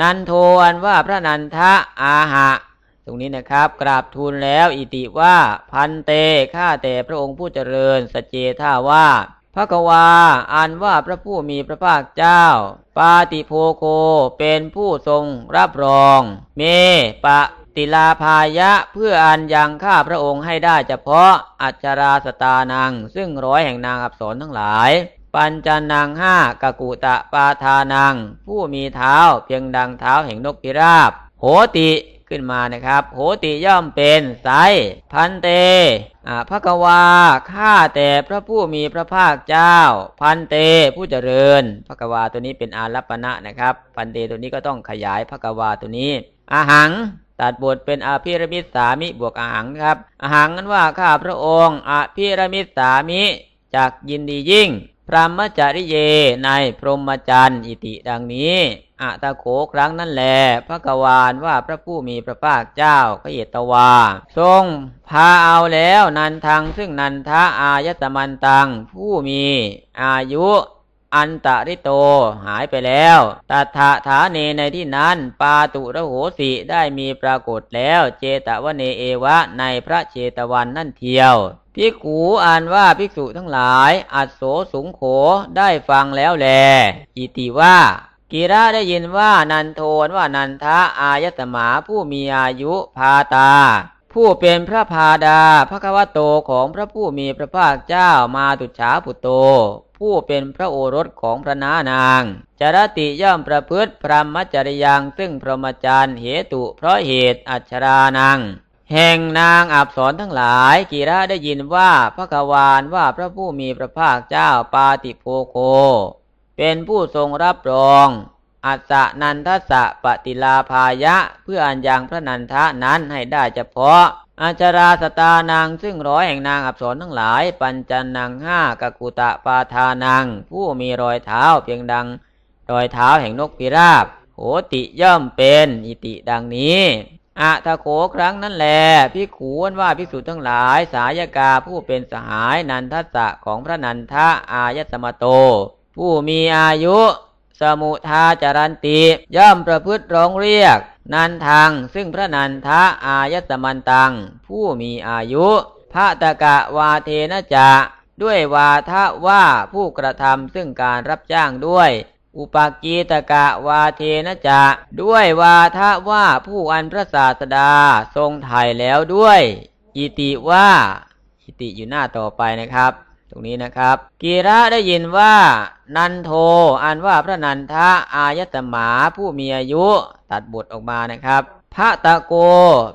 นันโทอันว่าพระนันทะอาหะ ตรงนี้นะครับกราบทูลแล้วอิติว่าพันเตข้าแต่พระองค์ผู้เจริญสเจท่าว่าพระกวาอันว่าพระผู้มีพระภาคเจ้า ปาติโพโกเป็นผู้ทรงรับรอง เมปะติลาภายะเพื่ออันยังข้าพระองค์ให้ได้เฉพาะอัจราสตานัง ซึ่งร้อยแห่งนางอับสรทั้งหลาย ปัญจนางห้ากกุตะปาทานัง ผู้มีเท้าเพียงดังเท้าแห่งนกพิราบ โหติขึ้นมานะครับ โหติย่อมเป็นไซพันเตพระกวาข้าแต่พระผู้มีพระภาคเจ้า พันเตผู้เจริญพระกวาตัวนี้เป็นอารัปณะนะครับ พันเตตัวนี้ก็ต้องขยายพระกวาตัวนี้อาหังตัดบทเป็นอภิรมิตสามิบวกอาหังครับอาหังนั้นว่าข้าพระองค์อภิรมิตสามิจากยินดียิ่ง พระมจริเยในพรหมจรรย์อิติดังนี้อะตะโขครั้งนั้นแล พระกวานว่าพระผู้มีพระภาคเจ้าพระเอตวา ทรงพาเอาแล้วนันทังซึ่งนันทะอายตมันตัง ผู้มีอายุอันตริโตหายไปแล้วตัถะฐาเนในที่นั้น ปาตุระโหสิได้มีปรากฏแล้ว เจตวเนเอวะในพระเจตวันนั่นเทียว พิกูอ่านว่าภิกษุทั้งหลาย อัศโสสุงโขได้ฟังแล้วแล อิติว่ากีระได้ยินว่านันโทนว่านันทะอายตมาผู้มีอายุพาตา ผู้เป็นพระพาดาพระควโตของพระผู้มีพระภาคเจ้ามาตุฉาปุโต ผู้เป็นพระโอรสของพระนานางจรติย่อมประพฤติพรหมจริยังซึ่งพรหมจารย์เหตุเพราะเหตุอัชรานัง แห่งนางอับสรทั้งหลายกีระได้ยินว่าพระกวานว่าพระผู้มีพระภาคเจ้าปาติโพโค เป็นผู้ทรงรับรอง อัศนันทสะปฏิลาภายะ เพื่ออันยังพระนันทะนั้นให้ได้เฉพาะ อาจาราสตานางซึ่งร้อยแห่งนางอับสรทั้งหลาย ปัญจันนางห้ากกุตะปาทานางผู้มีรอยเท้าเพียงดัง รอยเท้าแห่งนกพิราบโหติย่อมเป็นอิติดังนี้ อะทะโขครั้งนั้นแลพิขูนว่าพิสุทั้งหลาย สายกาผู้เป็นสหายนันทสะของพระนันทะอายตมโต ผู้มีอายุ สมุทาจารันติ ย่อมประพฤติร้องเรียก นันทางซึ่งพระนันทะอายตมันตัง ผู้มีอายุพระตะกะวาเทนะจะ ด้วยวาทะว่าผู้กระทำซึ่งการรับจ้างด้วย อุปกีตกะวาเทนะจะ ด้วยวาทะว่าผู้อันพระศาสดาทรงไถ่แล้วด้วย อิติว่าอิติอยู่หน้าต่อไปนะครับ ตรงนี้นะครับกีระได้ยินว่า นันโทอันว่าพระนันทะอายตมาผู้มีอายุตัดบทออกมานะครับพระตะโก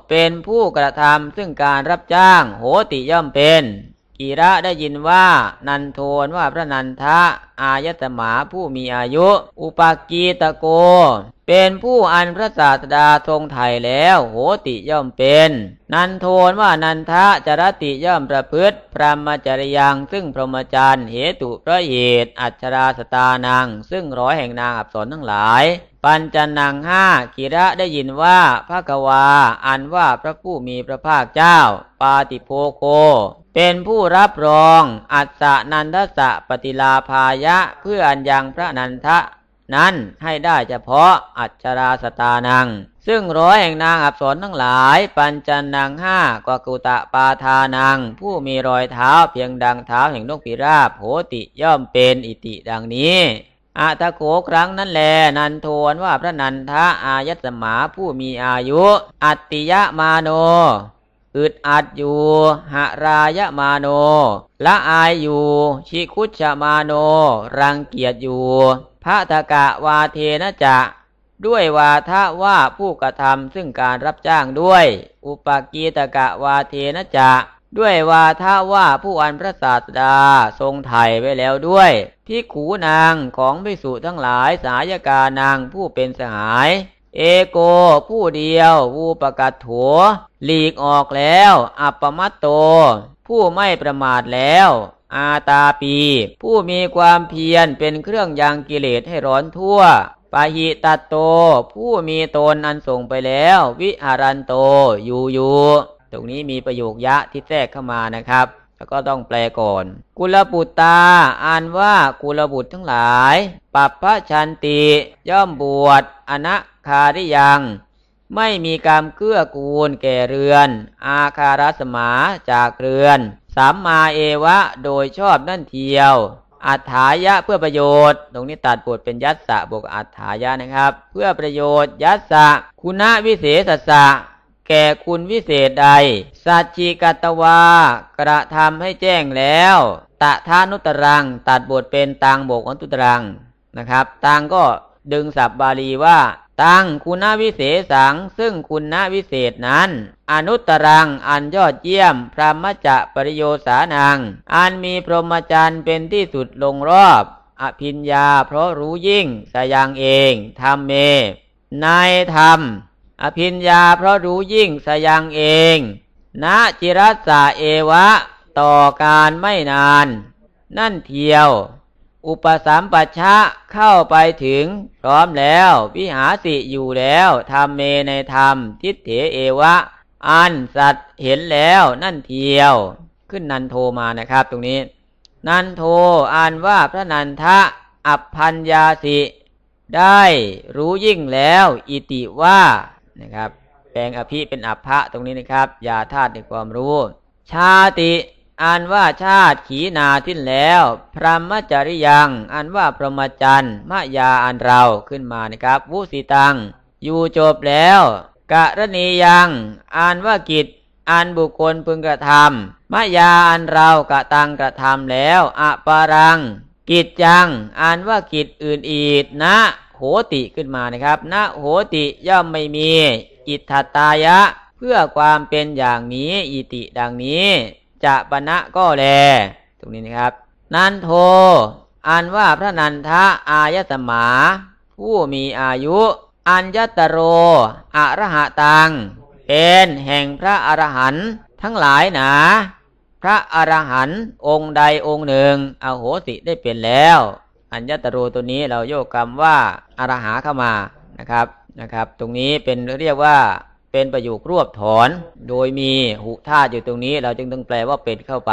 เป็นผู้กระทำซึ่งการรับจ้างโหติย่อมเป็น กีระได้ยินว่า นันโทนว่าพระนันทะ อายตมาผู้มีอายุ อุปกีตะโก เป็นผู้อันพระศาสดาทรงไถ่แล้ว โหติย่อมเป็น นันโทนว่านันทะจรติย่อมประพฤติ พรหมจริยังซึ่งพรหมจรรย์เหตุพระเหตุ อัจฉราสตานัง ซึ่งร้อยแห่งนางอับสรทั้งหลาย ปัญจนังห้ากิระได้ยินว่าพระกวา อันว่าพระผู้มีพระภาคเจ้า ปาติโพโค เป็นผู้รับรอง อัศนันทสะปฏิลาภายะ เพื่ออันยังพระนันทะ นั้นให้ได้เฉพาะอัจฉราสตานัง ซึ่งร้อยแห่งนางอับสรทั้งหลาย ปัญจนนางห้ากกุตะปาทานัง ผู้มีรอยเท้าเพียงดังเท้าแห่งนกพิราบโหติย่อมเป็นอิติดังนี้ อาตะโขครั้งนั้นแล นันโทนว่าพระนันทะอายัสมาผู้มีอายุ อัตติยะมาโน อึดอัดอยู่หรายะมาโน ละอายอยู่ ชิคุชมาโน รังเกียจอยู่พระตกะวาเทนะจะด้วยวาทะว่าผู้กระทำซึ่งการรับจ้างด้วย อุปกีตกะวาเทนะจะ ด้วยวาทะว่าผู้อันพระศาสดาทรงไถ่ไว้แล้วด้วยพิขูนางของภิกษุทั้งหลายสายกานางผู้เป็นสหาย เอโกผู้เดียววูปกัดถัวหลีกออกแล้ว อัปปมัตโต ผู้ไม่ประมาทแล้ว อาตาปี ผู้มีความเพียรเป็นเครื่องยังกิเลสให้ร้อนทั่วปาหิตัตโต ผู้มีตนอันส่งไปแล้ว วิหารันโต อยู่อยู่ ตรงนี้มีประโยคยะที่แทรกเข้ามานะครับ แล้วก็ต้องแปลก่อน กุลบุตรตา อ่านว่ากุลบุตรทั้งหลาย ปัปพะชันติ ย่อมบวชอนะคาริยัง ไม่มีกรรมเกื้อกูลแก่เรือน อาคารสมาจากเรือนสัมมาเอวะโดยชอบนั่นเทียวอัฏฐายะเพื่อประโยชน์ ตรงนี้ตัดบทเป็นยัสสะบวกอัฏฐายะนะครับ เพื่อประโยชน์ยัสสะคุณวิเศษสะ แก่คุณวิเศษใด สัจจิกัตวา กระทำให้แจ้งแล้ว ตะทานุตรัง ตัดบทเป็นตังบกอนุตรังนะครับ ตังก็ดึงศัพท์บาลีว่า ตังคุณวิเศษสัง ซึ่งคุณวิเศษนั้น อนุตรังอันยอดเยี่ยม พระมจะปริโยสานัง อันมีพรหมจรรย์เป็นที่สุดลงรอบ อภิญญาเพราะรู้ยิ่งสยังเองธรรมเม ในธรรม อภิญญาเพราะรู้ยิ่งสยังเองณจิรัสสะเอวะ ต่อการไม่นาน นั่นเทียว อุปสัมปัชชะเข้าไปถึงพร้อมแล้ว วิหาสิอยู่แล้วธรรมเมในธรรม ทิฏเถเอวะ อันสัตว์เห็นแล้วนั่นเทียว ขึ้นนันโทมานะครับตรงนี้ นันโทอ่านว่าพระนันทะ อัพพัญญาสิ ได้รู้ยิ่งแล้ว อิติว่า นะครับ แปลงอภิเป็นอัพพะตรงนี้นะครับ ยาธาตุในความรู้ ชาติอ่านว่าชาติขีนาทิ้นแล้ว พรหมจริยังอ่านว่าพรหมจันทร์มะยาอันเราขึ้นมานะครับ วุสิตัง อยู่จบแล้วกะรณียังอ่านว่ากิจอันบุคคลพึงกระทำมะยาอันเรากะตังกระทำแล้วอะปารัง กิจจังอ่านว่ากิจอื่นอีกนะ โหติขึ้นมานะครับนะโหติย่อมไม่มี อิทธตายะ เพื่อความเป็นอย่างนี้ อิติดังนี้ จะปณะก็แล ตรงนี้นะครับ นันโท อันว่าพระนันทะอายตมา ผู้มีอายุ อัญญตโรอรหะตัง เป็นแห่งพระอรหันต์ทั้งหลายหนาพระอรหันต์องค์ใดองค์หนึ่งอโหสิได้เป็นแล้ว อัญญตโรตัวนี้เราโยกคำว่าอารหาเข้ามานะครับนะครับ ตรงนี้เป็นเรียกว่าเป็นประโยครวบถอน โดยมีหุธาตุอยู่ตรงนี้ เราจึงต้องแปลว่าเป็นเข้าไป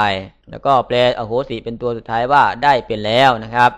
แล้วก็แปลอโหสิเป็นตัวสุดท้ายว่าได้เป็นแล้วนะครับ